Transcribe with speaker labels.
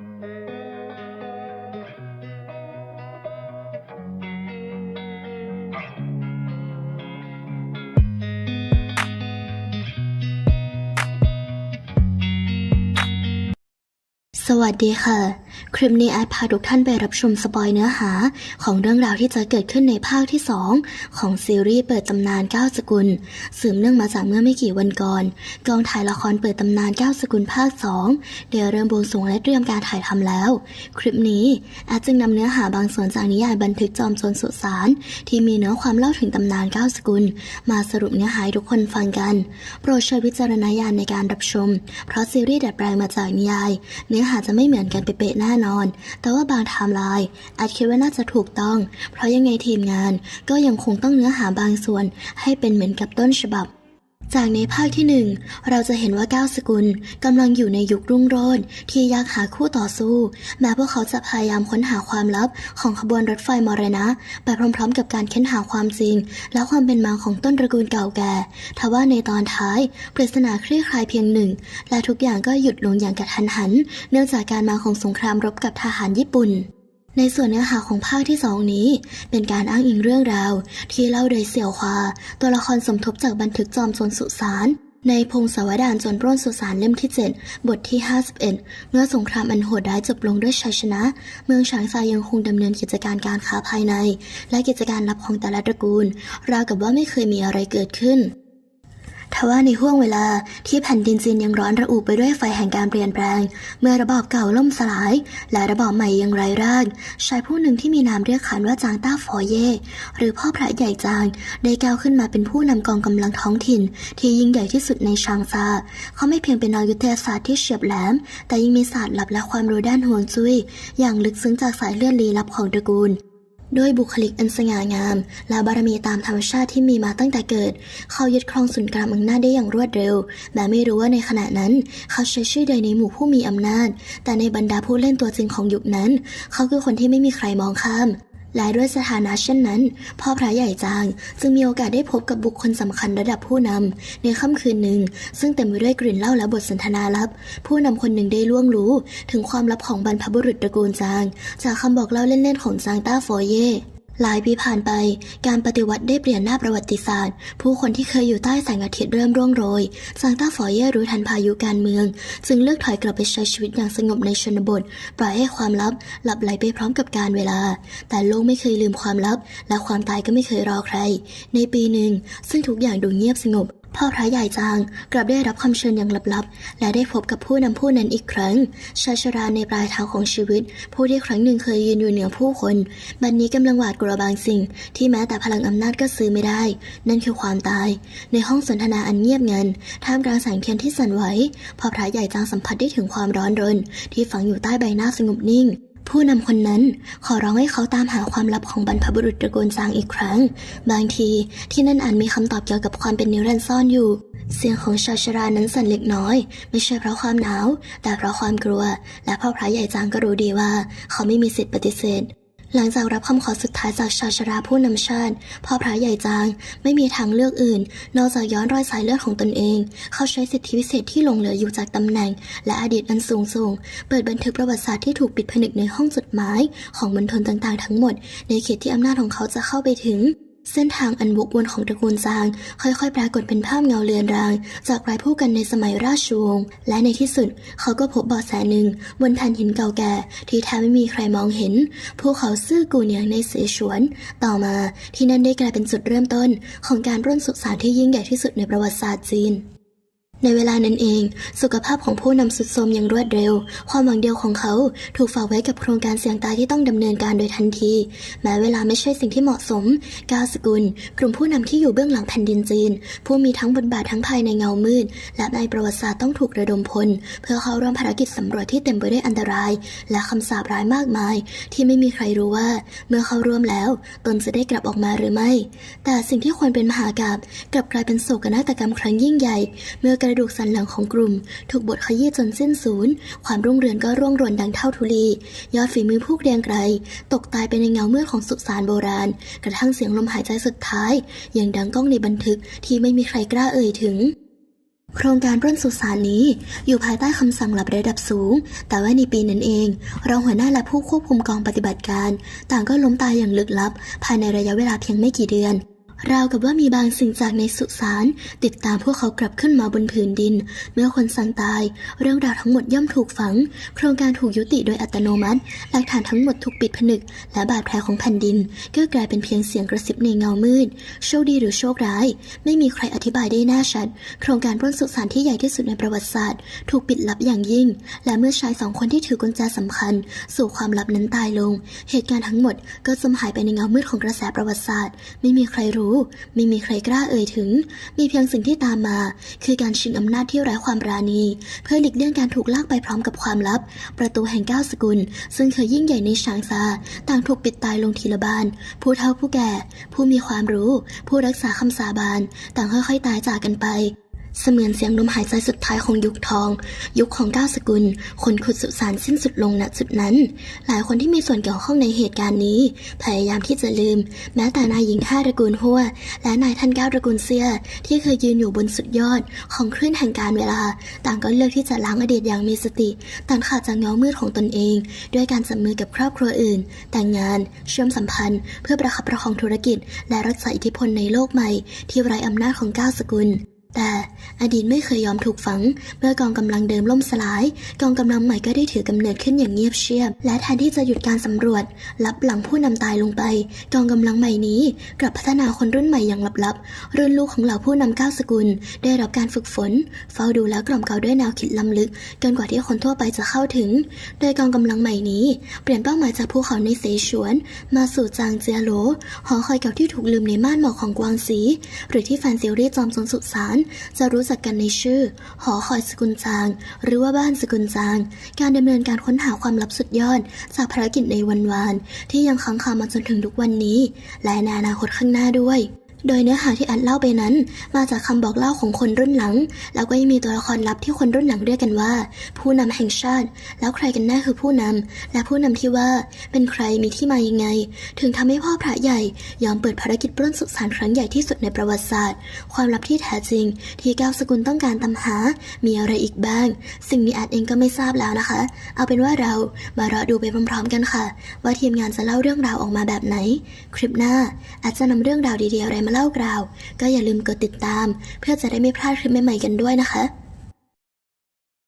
Speaker 1: สวัสดีค่ะ คลิปนี้แอดพาทุกท่านไปรับชมสปอยเนื้อหา ของเรื่องราวที่จะเกิดขึ้นในภาคที่ 2 ของซีรีส์เปิดตำนาน9สกุล สืบเนื่องมาจากเมื่อไม่กี่วันก่อน กองถ่ายละครเปิดตำนาน9สกุลภาค 2 เดี๋ยวเริ่มบวงสรวงและเตรียมการถ่ายทำแล้ว คลิปนี้แอดจึงนำเนื้อหาบางส่วนจากนิยายบันทึกจอมโจรสุสานที่มีเนื้อความเล่าถึงตำนาน9สกุล มาสรุปเนื้อหาให้ทุกคนฟังกัน โปรดใช้วิจารณญาณในการรับชม เพราะซีรีส์ดัดแปลงมาจากนิยาย เนื้อหาจะไม่เหมือนกันเป๊ะๆแน่นอน แต่ว่าบางไทม์ไลน์อาจคิดว่าน่าจะถูกต้อง เพราะยังไงทีมงานก็ยังคงต้องเนื้อหาบางส่วนให้เป็นเหมือนกับต้นฉบับ จากในภาคที่หนึ่งเราจะเห็นว่าก้าวสกุลกำลังอยู่ในยุครุ่งโรจน์ที่ยากหาคู่ต่อสู้ แม้พวกเขาจะพยายามค้นหาความลับของขบวนรถไฟมรณะ ไปพร้อมๆ กับการค้นหาความจริง และความเป็นมาของต้นตระกูลเก่าแก่ทว่าในตอนท้าย ปริศนาคลี่คลายเพียงหนึ่ง และทุกอย่างก็หยุดลงอย่างกระทันหัน เนื่องจากการมาของสงครามรบกับทหารญี่ปุ่น ในส่วนเนื้อหาของภาคที่สองนี้ เป็นการอ้างอิงเรื่องราว ที่เล่าโดยเสี่ยวควา ตัวละครสมทบจากบันทึกจอมจรสุสานในพงศาวดารจนปล้นสุสานเล่มที่ 7 บทที่ 51 เมื่อสงครามอันโหดร้ายจบลงด้วยชัยชนะ เมืองฉางซายังคงดำเนินกิจการการค้าภายใน และกิจการลับของแต่ละตระกูล ราวกับว่าไม่เคยมีอะไรเกิดขึ้น ทว่าในห่วงเวลาที่แผ่นดินจีนยังร้อนระอุไปด้วยไฟแห่งการเปลี่ยนแปลง เมื่อระบอบเก่าล่มสลาย และระบอบใหม่ยังไร้รางชายผู้หนึ่งที่มีนามเรียกขานว่าจางต้าฟอเย่หรือพ่อพระใหญ่จาง ได้ก้าวขึ้นมาเป็นผู้นำกองกำลังท้องถิ่น ที่ยิ่งใหญ่ที่สุดในชางซาเขาไม่เพียงเป็นนักยุทธศาสตร์ที่เฉียบแหลม แต่ยังมีศาสตร์ลับและความรู้ด้านห่วงจุ้ยอย่างลึกซึ้งจากสายเลือดลี้ลับของตระกูล ด้วยบุคลิกอันสง่างาม และบารมีตามธรรมชาติที่มีมาตั้งแต่เกิด เขายึดครองศูนย์กลางอำนาจได้อย่างรวดเร็วแม่ไม่รู้ว่าในขณะนั้น เขาใช้ชื่อใดในหมู่ผู้มีอำนาจ แต่ในบรรดาผู้เล่นตัวจริงของยุคนั้น เขาคือคนที่ไม่มีใครมองข้าม และด้วยสถานะเช่นนั้น พ่อพระใหญ่จางจึงมีโอกาสได้พบกับบุคคลสำคัญระดับผู้นำในค่ำคืนหนึ่ง ซึ่งเต็มไปด้วยกลิ่นเหล้าและบทสนทนาลับ ผู้นำคนหนึ่งได้ล่วงรู้ ถึงความลับของบรรพบุรุษตระกูลจาง จากคำบอกเล่าเล่นๆของจางต้าฟอเย่ หลายปีผ่านไป การปฏิวัติได้เปลี่ยนหน้าประวัติศาสตร์ ผู้คนที่เคยอยู่ใต้แสงอาทิตย์เริ่มร่วงโรยซางต้าฟอยเย่รู้ทันพายุการเมือง จึงเลือกถอยกลับไปใช้ชีวิตอย่างสงบในชนบท ปล่อยให้ความลับหลับไหลไปพร้อมกับการเวลา แต่โลกไม่เคยลืมความลับ และความตายก็ไม่เคยรอใคร ในปีหนึ่งซึ่งทุกอย่างดูเงียบสงบ พ่อพระใหญ่จางกลับได้รับคำเชิญอย่างลับๆ และได้พบกับผู้นำผู้นั้นอีกครั้ง ชายชราในปลายเท้าของชีวิต ผู้ที่ครั้งหนึ่งเคยยืนอยู่เหนือผู้คน บัดนนี้กำลังหวาดกลัวบางสิ่ง ที่แม้แต่พลังอำนาจก็ซื้อไม่ได้ นั่นคือความตาย ในห้องสนทนาอันเงียบงันท่ามกลางแสงเทียนที่สั่นไหวพ่อพระใหญ่จางสัมผัสได้ถึงความร้อนรน ที่ฝังอยู่ใต้ใบหน้าสงบนิ่ง ผู้นำคนนั้นขอร้องให้เขาตามหาความลับของบรรพบุรุษตระกูลซางอีกครั้ง บางทีที่นั่นอาจมีคำตอบเกี่ยวกับความเป็นนิรันดร์ซ่อนอยู่ เสียงของชาชรานั้นสั่นเล็กน้อย ไม่ใช่เพราะความหนาว แต่เพราะความกลัว และพ่อพระใหญ่จางก็รู้ดีว่า เขาไม่มีสิทธิ์ปฏิเสธ หลังจากรับคำขอสุดท้ายจากชาชราผู้นำชาติพ่อพระใหญ่จางไม่มีทางเลือกอื่น นอกจากย้อนรอยสายเลือดของตนเอง เขาใช้สิทธิพิเศษที่หลงเหลืออยู่จากตำแหน่ง และอดีตอันสูงส่ง เปิดบันทึกประวัติศาสตร์ที่ถูกปิดผนึกในห้องจดหมาย ของมณฑลต่างๆทั้งหมด ในเขตที่อำนาจของเขาจะเข้าไปถึง เส้นทางอันวกวนของตระกูลจาง ค่อยๆ ปรากฏเป็นภาพเงาเลือนราง จากรายผู้กันในสมัยราชวงศ์และในที่สุด เขาก็พบเบาะแสหนึ่ง บนแผ่นหินเก่าแก่ ที่แทบไม่มีใครมองเห็นภูเขาซื่อกูเนียงในเสฉวน ต่อมาที่นั่นได้กลายเป็นจุดเริ่มต้น ของการร่นสุสานที่ยิ่งใหญ่ที่สุดในประวัติศาสตร์จีน ในเวลานั้นเอง สุขภาพของผู้นำสุดโทรมอย่างรวดเร็ว ความหวังเดียวของเขาถูกฝากไว้กับโครงการเสี่ยงตายที่ต้องดำเนินการโดยทันที แม้เวลาไม่ใช่สิ่งที่เหมาะสมก้าสกุล กลุ่มผู้นำที่อยู่เบื้องหลังแผ่นดินจีน ผู้มีทั้งบทบาททั้งภายในเงามืด และในประวัติศาสตร์ต้องถูกระดมพล เพื่อเข้าร่วมภารกิจสำรวจที่เต็มไปด้วยอันตราย และคำสาปร้ายมากมาย ที่ไม่มีใครรู้ว่า เมื่อเข้าร่วมแล้ว ตนจะได้กลับออกมาหรือไม่ แต่สิ่งที่ควรเป็นมหากาบกลับกลายเป็นโศกนาฏกรรมครั้งยิ่งใหญ่ เมื่อกระดูกสันหลังของกลุ่ม ถูกบดขยี้จนสิ้นสูญความรุ่งเรืองก็ร่วงโรนดังเท่าทุลี ยอดฝีมือผู้เรียงไกรตกตายไปในเงาเมืดของสุสานโบราณ กระทั่งเสียงลมหายใจสุดท้ายยังดังก้องในบันทึกที่ไม่มีใครกล้าเอ่ยถึงโครงการปล้นสุสานนี้อยู่ภายใต้คำสั่งลับระดับสูง แต่ว่าในปีนั้นเอง รองหัวหน้าและผู้ควบคุมกองปฏิบัติการ ต่างก็ล้มตายอย่างลึกลับ ภายในระยะเวลาเพียงไม่กี่เดือน ราวกับว่ามีบางสิ่งจากในสุสานติดตามพวกเขากลับขึ้นมาบนผืนดิน เมื่อคนสั่งตาย เรื่องราวทั้งหมดย่อมถูกฝัง โครงการถูกยุติโดยอัตโนมัติ หลักฐานทั้งหมดถูกปิดผนึก และบาดแผลของแผ่นดิน ก็กลายเป็นเพียงเสียงกระซิบในเงามืด โชคดีหรือโชคร้าย ไม่มีใครอธิบายได้แน่ชัด โครงการปล้นสุสานที่ใหญ่ที่สุดในประวัติศาสตร์ ถูกปิดลับอย่างยิ่ง และเมื่อชายสองคนที่ถือกุญแจสำคัญ สู่ความลับนั้นตายลง เหตุการณ์ทั้งหมดก็จมหายไปในเงามืดของกระแสประวัติศาสตร์ ไม่มีใครรู้ไม่มีใครกล้าเอ่ยถึง มีเพียงสิ่งที่ตามมา คือการชิงอำนาจที่ไร้ความปราณี เพื่อหลีกเลี่ยงการถูกลากไปพร้อมกับความลับ ประตูแห่งเก้าสกุล ซึ่งเคยยิ่งใหญ่ในฉางซา ต่างถูกปิดตายลงทีละบาน ผู้เฒ่าผู้แก่ ผู้มีความรู้ ผู้รักษาคำสาบาน ต่างค่อยๆตายจากกันไป เสมือนเสียงลมหายใจสุดท้ายของยุคทอง ยุคของก้าวสกุล คนขุดสุสานสิ้นสุดลงณจุดนั้น หลายคนที่มีส่วนเกี่ยวข้องในเหตุการณ์นี้ พยายามที่จะลืม แม้แต่นายหญิงห้าตระกูลหัว และนายท่านเก้าตระกูลเซียที่เคยยืนอยู่บนสุดยอด ของคลื่นแห่งการเวลา ต่างก็เลือกที่จะล้างอดีตอย่างมีสติตัดขาดจากเงามืดของตนเอง ด้วยการจับมือกับครอบครัวอื่น แต่งงาน เชื่อมสัมพันธ์ เพื่อประคับประคองธุรกิจ และรักษาอิทธิพลในโลกใหม่ ที่ไร้อำนาจของก้าวสกุล แต่อดีตไม่เคยยอมถูกฝัง เมื่อกองกำลังเดิมล่มสลาย กองกำลังใหม่ก็ได้ถือกำเนิดขึ้นอย่างเงียบเชียบ และแทนที่จะหยุดการสำรวจ ลับหลังผู้นำตายลงไป กองกำลังใหม่นี้ กลับพัฒนาคนรุ่นใหม่อย่างลับๆ รุ่นลูกของเหล่าผู้นำก้าสกุล ได้รับการฝึกฝน เฝ้าดูและกล่อมเกลาด้วยแนวคิดล้ำลึกเกินกว่าที่คนทั่วไปจะเข้าถึง โดยกองกำลังใหม่นี้ เปลี่ยนเป้าหมายจากภูเขาในเสฉวน มาสู่จางเจียโหลหอคอยเก่าที่ถูกลืมในม่านหมอกของกวางสีหรือที่แฟนซีรีส์จอมสนสุสานจะรู้จักกันในชื่อ หอคอยสกุลจาง หรือว่าบ้านสกุลจาง การดำเนินการค้นหาความลับสุดยอด จากภารกิจในวันวานที่ยังค้างคามาจนถึงทุกวันนี้ และในอนาคตข้างหน้าด้วย โดยเนื้อหาที่อัดเล่าไปนั้น มาจากคำบอกเล่าของคนรุ่นหลัง แล้วก็ยังมีตัวละครลับที่คนรุ่นหลังเรียกกันว่า ผู้นำแห่งชาติ แล้วใครกันแน่คือผู้นำและผู้นำที่ว่า เป็นใครมีที่มายังไง ถึงทำให้พ่อพระใหญ่ ยอมเปิดภารกิจปล้นสุสานครั้งใหญ่ที่สุดในประวัติศาสตร์ ความลับที่แท้จริง ที่ก้าวสกุลต้องการตามหา มีอะไรอีกบ้าง สิ่งนี้อาจเองก็ไม่ทราบแล้วนะคะ เอาเป็นว่าเรามารอดูไปพร้อมๆกันค่ะ ว่าทีมงานจะเล่าเรื่องราวออกมาแบบไหน คลิปหน้าอาจจะนำเรื่องราวดีๆอะไรมามาเล่ากล่าว ก็อย่าลืมกดติดตาม เพื่อจะได้ไม่พลาดคลิปใหม่ๆกันด้วยนะคะ